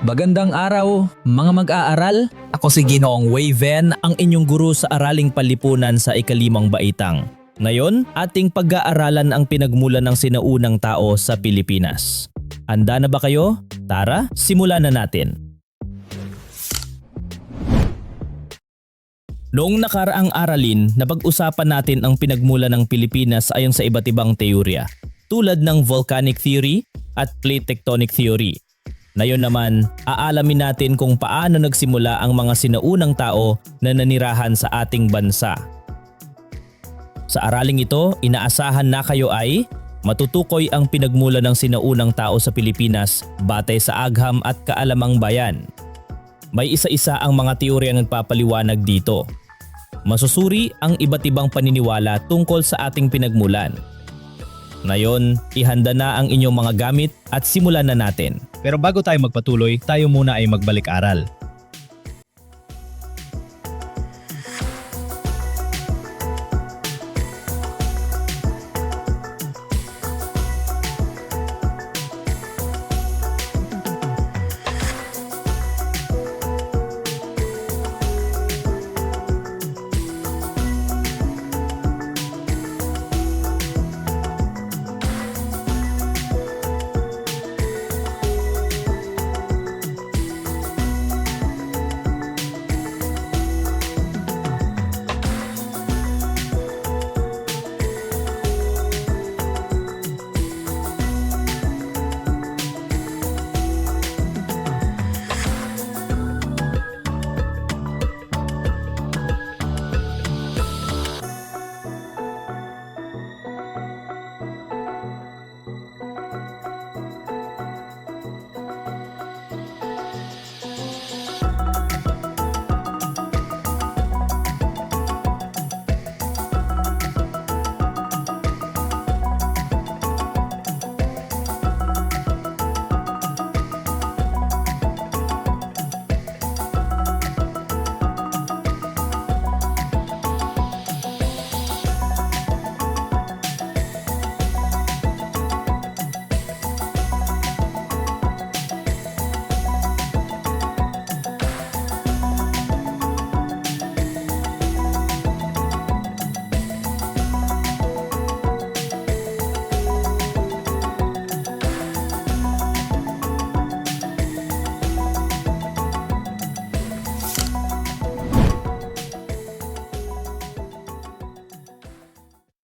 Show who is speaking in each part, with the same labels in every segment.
Speaker 1: Bagandang araw, mga mag-aaral. Ako si Ginoong Waven, ang inyong guro sa Araling Palipunan sa ikalimang baitang. Ngayon, ating pag-aaralan ang pinagmulan ng sinaunang tao sa Pilipinas. Handa na ba kayo? Tara, simulan na natin. Noong nakaraang aralin, napag-usapan natin ang pinagmulan ng Pilipinas ayon sa iba't ibang teorya, tulad ng volcanic theory at plate tectonic theory. Ngayon naman, aalamin natin kung paano nagsimula ang mga sinaunang tao na nanirahan sa ating bansa. Sa araling ito, inaasahan na kayo ay matutukoy ang pinagmulan ng sinaunang tao sa Pilipinas batay sa agham at kaalamang bayan. May isa-isa ang mga teorya na nagpapaliwanag dito. Masusuri ang iba't ibang paniniwala tungkol sa ating pinagmulan. Ngayon, ihanda na ang inyong mga gamit at simulan na natin.
Speaker 2: Pero bago tayo magpatuloy, tayo muna ay magbalik aral.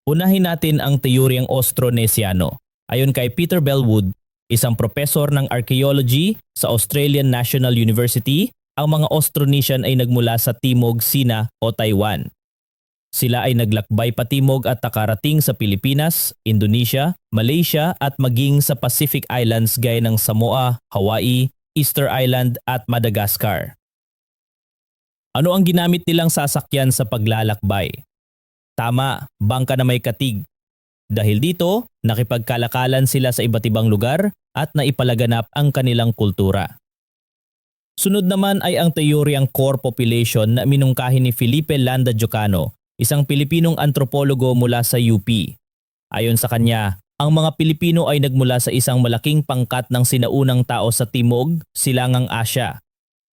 Speaker 1: Unahin natin ang teoryang Austronesiano. Ayon kay Peter Bellwood, isang profesor ng archaeology sa Australian National University, ang mga Austronesian ay nagmula sa Timog Sina o Taiwan. Sila ay naglakbay patimog at nakarating sa Pilipinas, Indonesia, Malaysia at maging sa Pacific Islands gaya ng Samoa, Hawaii, Easter Island at Madagascar. Ano ang ginamit nilang sasakyan sa paglalakbay? Tama, bangka na may katig. Dahil dito, nakipagkalakalan sila sa iba't ibang lugar at naipalaganap ang kanilang kultura. Sunod naman ay ang teoryang core population na minungkahi ni Felipe Landa Jocano, isang Pilipinong antropologo mula sa UP. Ayon sa kanya, ang mga Pilipino ay nagmula sa isang malaking pangkat ng sinaunang tao sa Timog, Silangang Asya.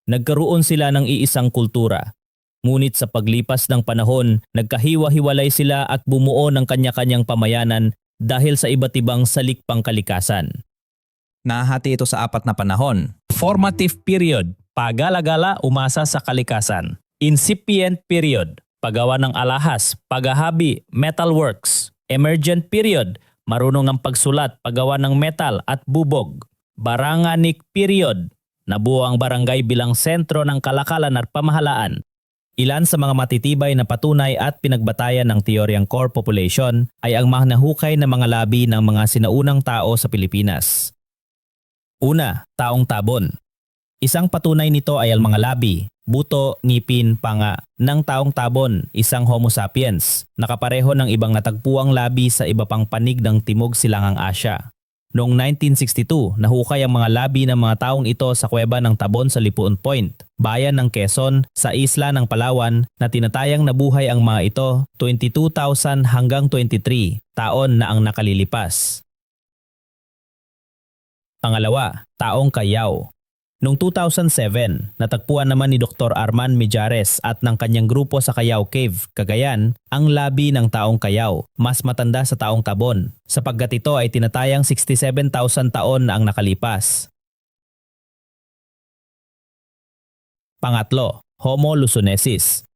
Speaker 1: Nagkaroon sila ng iisang kultura, Ngunit sa paglipas ng panahon, nagkahiwa-hiwalay sila at bumuo ng kanya-kanyang pamayanan dahil sa iba't ibang salikpang kalikasan.
Speaker 3: Nahati ito sa apat na panahon.
Speaker 1: Formative period, pagalagala umasa sa kalikasan. Incipient period, paggawa ng alahas, paghahabi, metalworks. Emergent period, marunong ang pagsulat, paggawa ng metal at bubog. Baranganic period, nabuo ang barangay bilang sentro ng kalakalan at pamahalaan. Ilan sa mga matitibay na patunay at pinagbatayan ng teoryang core population ay ang mga nahukay na mga labi ng mga sinaunang tao sa Pilipinas. Una, taong tabon. Isang patunay nito ay ang mga labi, buto, ngipin, panga ng taong tabon, isang homo sapiens, nakapareho ng ibang natagpuang labi sa iba pang panig ng Timog Silangang Asya. Noong 1962, nahukay ang mga labi ng mga taong ito sa kuweba ng Tabon sa Lipuon Point, bayan ng Quezon sa isla ng Palawan na tinatayang nabuhay ang mga ito 22,000 hanggang 23 taon na ang nakalilipas. Pangalawa, taong kayaw. Noong 2007, natagpuan naman ni Dr. Arman Mijares at ng kanyang grupo sa Cayao Cave, Cagayan, ang labi ng taong Cayao, mas matanda sa taong Tabon, sapagkat ito ay tinatayang 67,000 taon ang nakalipas. Pangatlo, Homo luzonesis.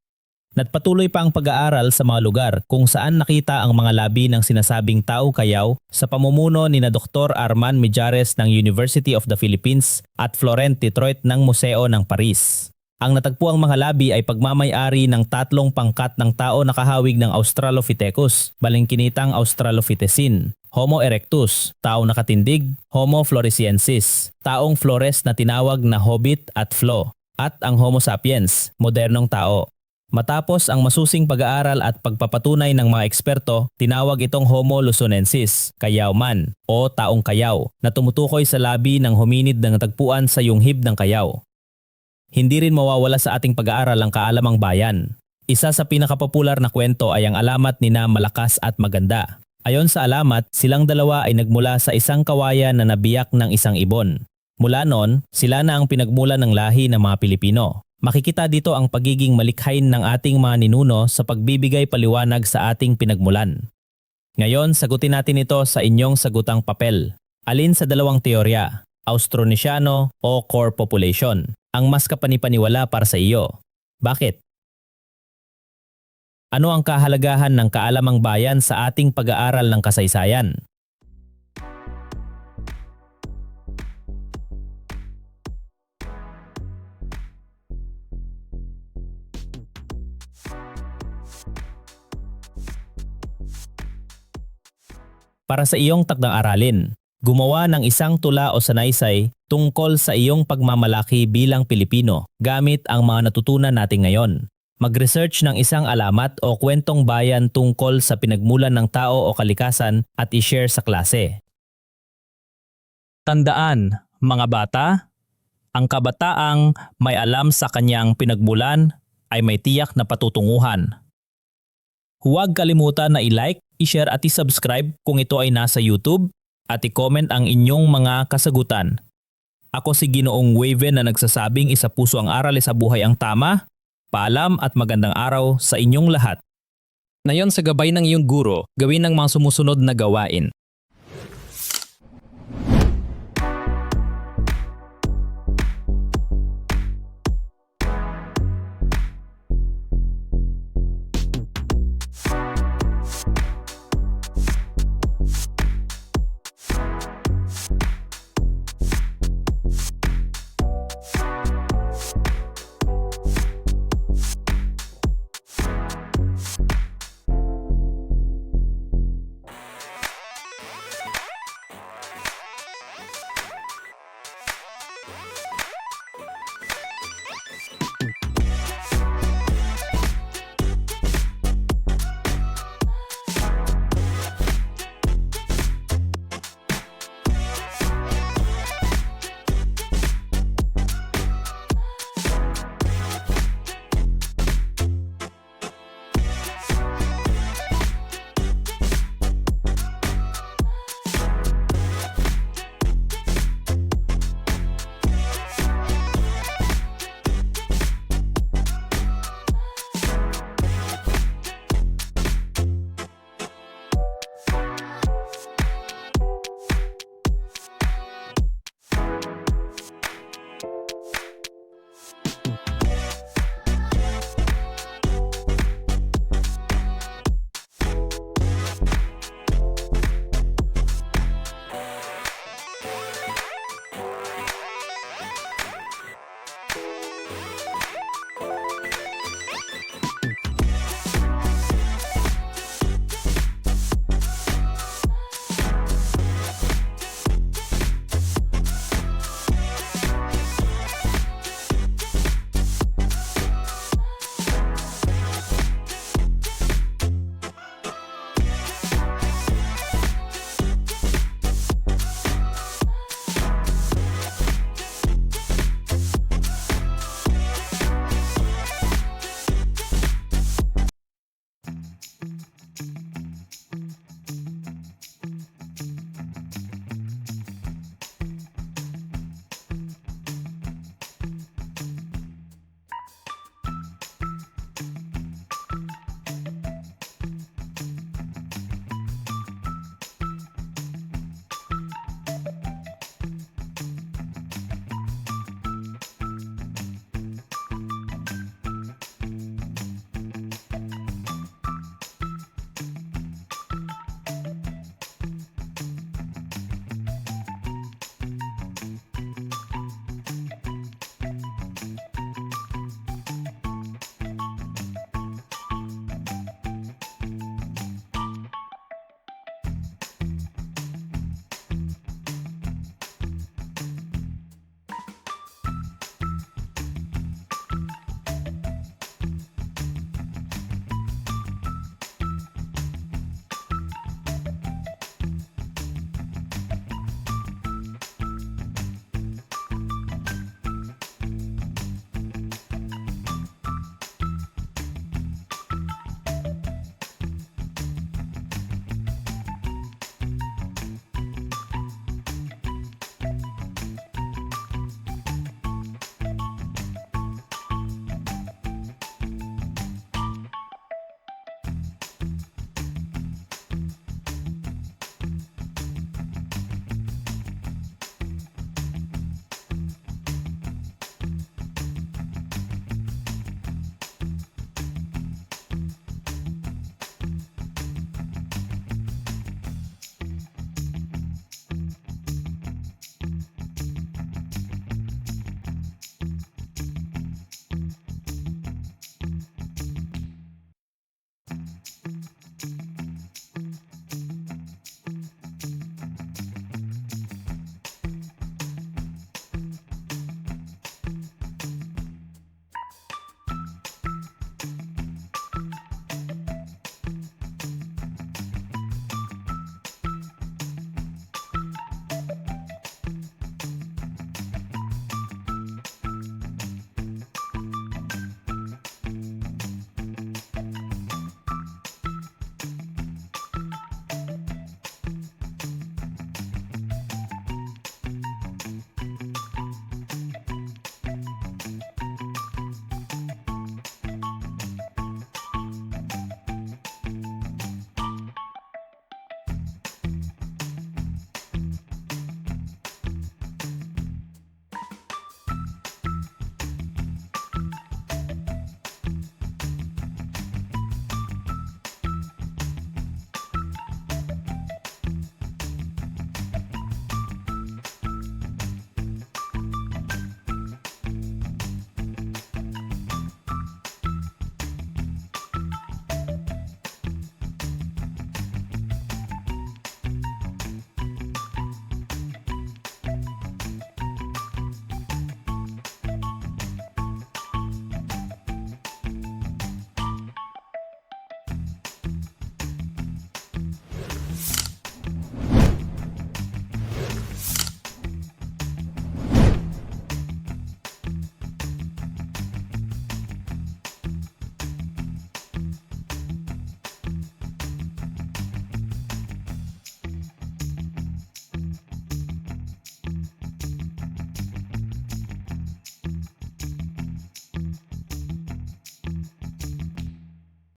Speaker 1: Nagpatuloy pa ang pag-aaral sa mga lugar kung saan nakita ang mga labi ng sinasabing tao kayaw sa pamumuno ni na Dr. Arman Mijares ng University of the Philippines at Florent Detroit ng Museo ng Paris. Ang natagpuang mga labi ay pagmamayari ng tatlong pangkat ng tao na kahawig ng Australopithecus, balingkinitang Australopithecine, Homo erectus, tao nakatindig, Homo floresiensis, taong Flores na tinawag na Hobbit at Flo, at ang Homo sapiens, modernong tao. Matapos ang masusing pag-aaral at pagpapatunay ng mga eksperto, tinawag itong Homo luzonensis, kayaw man, o taong kayaw, na tumutukoy sa labi ng hominid na natagpuan sa yunghib ng kayaw. Hindi rin mawawala sa ating pag-aaral ang kaalamang bayan. Isa sa pinakapopular na kwento ay ang alamat ni na Malakas at Maganda. Ayon sa alamat, silang dalawa ay nagmula sa isang kawayan na nabiyak ng isang ibon. Mula noon, sila na ang pinagmulan ng lahi ng mga Pilipino. Makikita dito ang pagiging malikhain ng ating mga ninuno sa pagbibigay paliwanag sa ating pinagmulan. Ngayon, sagutin natin ito sa inyong sagutang papel. Alin sa dalawang teorya, Austronesiano o core population, ang mas kapanipaniwala para sa iyo? Bakit? Ano ang kahalagahan ng kaalamang bayan sa ating pag-aaral ng kasaysayan? Para sa iyong takdang aralin. Gumawa ng isang tula o sanaysay tungkol sa iyong pagmamalaki bilang Pilipino gamit ang mga natutunan natin ngayon. Mag-research ng isang alamat o kwentong bayan tungkol sa pinagmulan ng tao o kalikasan at i-share sa klase. Tandaan, mga bata, ang kabataang may alam sa kanyang pinagmulan ay may tiyak na patutunguhan. Huwag kalimutan na i-like, i-share at i-subscribe kung ito ay nasa YouTube at i-comment ang inyong mga kasagutan. Ako si Ginoong Waven na nagsasabing isa puso ang aral sa buhay ang tama. Paalam at magandang araw sa inyong lahat.
Speaker 4: Nayon sa gabay ng iyong guro, gawin ang mga sumusunod na gawain.